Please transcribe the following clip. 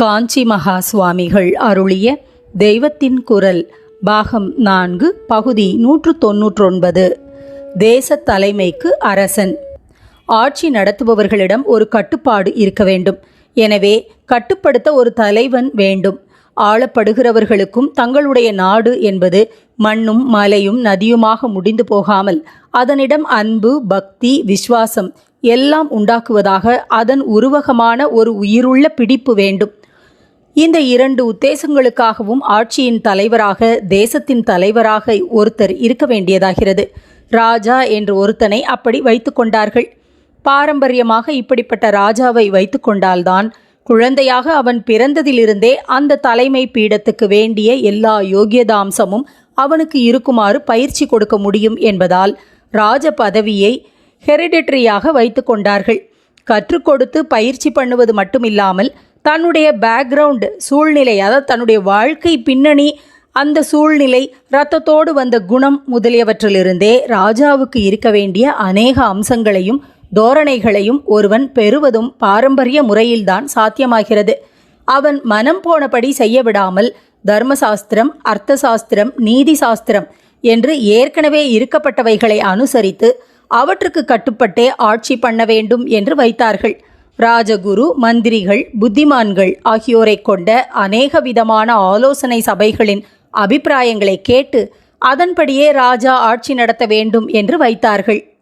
காஞ்சி மகா சுவாமிகள் அருளிய தெய்வத்தின் குரல் பாகம் நான்கு பகுதி நூற்று தொன்னூற்றொன்பது தேச தலைமைக்கு அரசன். ஆட்சி நடத்துபவர்களிடம் ஒரு கட்டுப்பாடு இருக்க வேண்டும். எனவே கட்டுப்படுத்த ஒரு தலைவன் வேண்டும். ஆளப்படுகிறவர்களுக்கும் தங்களுடைய நாடு என்பது மண்ணும் மலையும் நதியுமாக முடிந்து போகாமல் அதனிடம் அன்பு பக்தி விசுவாசம் எல்லாம் உண்டாக்குவதாக அதன் உருவகமான ஒரு உயிருள்ள பிடிப்பு வேண்டும். இந்த இரண்டு உத்தேசங்களுக்காகவும் ஆட்சியின் தலைவராக தேசத்தின் தலைவராக ஒருத்தர் இருக்க வேண்டியதாகிறது. ராஜா என்று ஒருத்தனை அப்படி வைத்து கொண்டார்கள். பாரம்பரியமாக இப்படிப்பட்ட ராஜாவை வைத்து கொண்டால்தான் குழந்தையாக அவன் பிறந்ததிலிருந்தே அந்த தலைமை பீடத்துக்கு வேண்டிய எல்லா யோகியதாம்சமும் அவனுக்கு இருக்குமாறு பயிற்சி கொடுக்க முடியும் என்பதால் ராஜ பதவியை ஹெரிடிட்ரியாக வைத்து கொண்டார்கள். கற்றுக் கொடுத்து பயிற்சி பண்ணுவது மட்டுமில்லாமல் தன்னுடைய பேக்ரவுண்டு சூழ்நிலை அதாவது தன்னுடைய வாழ்க்கை பின்னணி அந்த சூழ்நிலை இரத்தத்தோடு வந்த குணம் முதலியவற்றிலிருந்தே ராஜாவுக்கு இருக்க வேண்டிய அநேக அம்சங்களையும் தோரணைகளையும் ஒருவன் பெறுவதும் பாரம்பரிய முறையில்தான் சாத்தியமாகிறது. அவன் மனம் போனபடி செய்ய விடாமல் தர்மசாஸ்திரம் அர்த்த சாஸ்திரம் நீதி சாஸ்திரம் என்று ஏற்கனவே இருக்கப்பட்டவைகளை அனுசரித்து அவற்றுக்கு கட்டுப்பட்டே ஆட்சி பண்ண வேண்டும் என்று வைத்தார்கள். ராஜகுரு மந்திரிகள் புத்திமான்கள் ஆகியோரை கொண்ட அநேக விதமான ஆலோசனை சபைகளின் அபிப்பிராயங்களை கேட்டு அதன்படியே ராஜா ஆட்சி நடத்த வேண்டும் என்று வைத்தார்கள்.